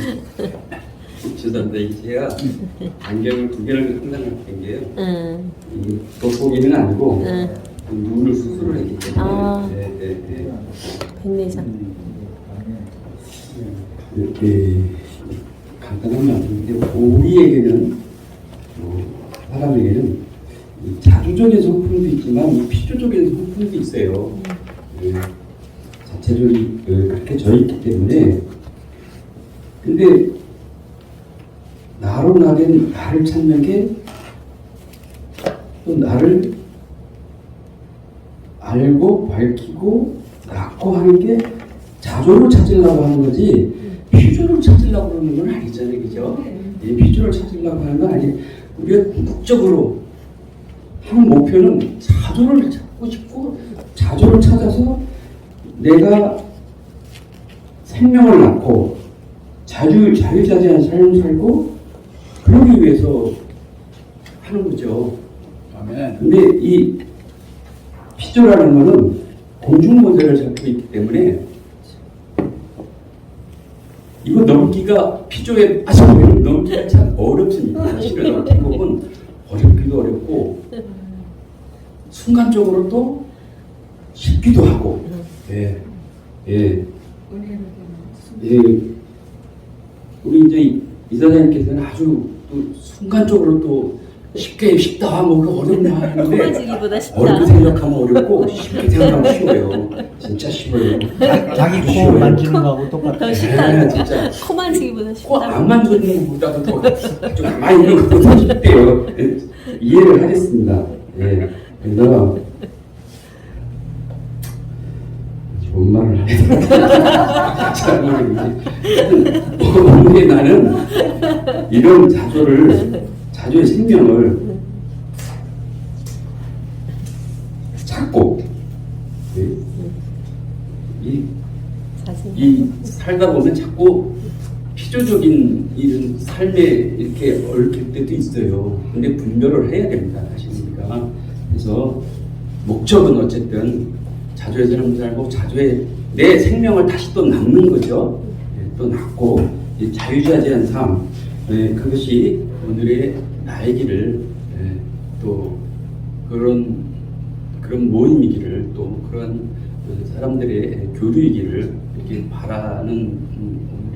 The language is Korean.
제가 안경을 두 개를 게요. 응. 이 돋보기는 아니고 응. 눈을 수술을 했기 때문에. 아. 네, 네, 네. 백내장. 이렇게 간단한 말씀인데 우리에게는 어, 사람에게는 이 자주적인 성품도 있지만 이 피조적인 성품도 있어요. 네, 자체적으로 그, 그렇게 져 있기 때문에 근데 나로 나된 나를 찾는 게 또 나를 알고 밝히고 낳고 하는 게 자조를 찾으려고 하는 거지 피조를 찾으려고 그러는 건 아니잖아요, 그죠? 이 피조를 찾으려고 하는 건 아니. 우리가 궁극적으로 하는 목표는 자조를 찾고 싶고 자조를 찾아서 내가 생명을 낳고 자유 자유자재한 삶을 살고 그러기 위해서 하는 거죠. 아멘. 근데 이 피조라는 거는 공중 모델을 잡고 있기 때문에 이거 넘기가 피조에 빠져버리면 넘기가 참 어렵습니다. 사실은 어떻게 보면 어렵기도 어렵고 순간적으로 또 쉽기도 하고 예, 예, 예. 우리 이제 이- 이사장님께서는 아주 또 순간적으로 또 쉽게 쉽다 뭐그 어렵나 하는데 코만지기보다 쉽다. 어렵게 생각하면 어렵고 쉽게 생각하면 쉬워요. 진짜 쉬워요. 자, 자기 코 쉬워요. 만지는 거하고 똑같아. 더 쉽다. 네, 진짜 코 만지기보다 쉽다. 꼭안 만져주는 것보다도 더좀 가만히 있는 것보다 쉽대요. 예, 이해를 하겠습니다. 예. 그래서 좋은 말을 하겠다. 잘 모르겠지. 오늘 나는 이런 자조를 자조의 생명을 찾고 예, 이. 이 살다 보면 자꾸 피조적인 이런 삶에 이렇게 얽힐 때도 있어요. 근데 분별을 해야 됩니다. 사실 우리가. 그래서 목적은 어쨌든 자조의 삶을 살고 자조의 내 생명을 다시 또 낳는 거죠. 예, 또 낳고 이 자유자재한 삶. 예, 그것이 오늘의 나의 길을 예, 또 그런 그런 모임이기를 또 그런 그 사람들의 교류이기를 이렇게 바라는 음,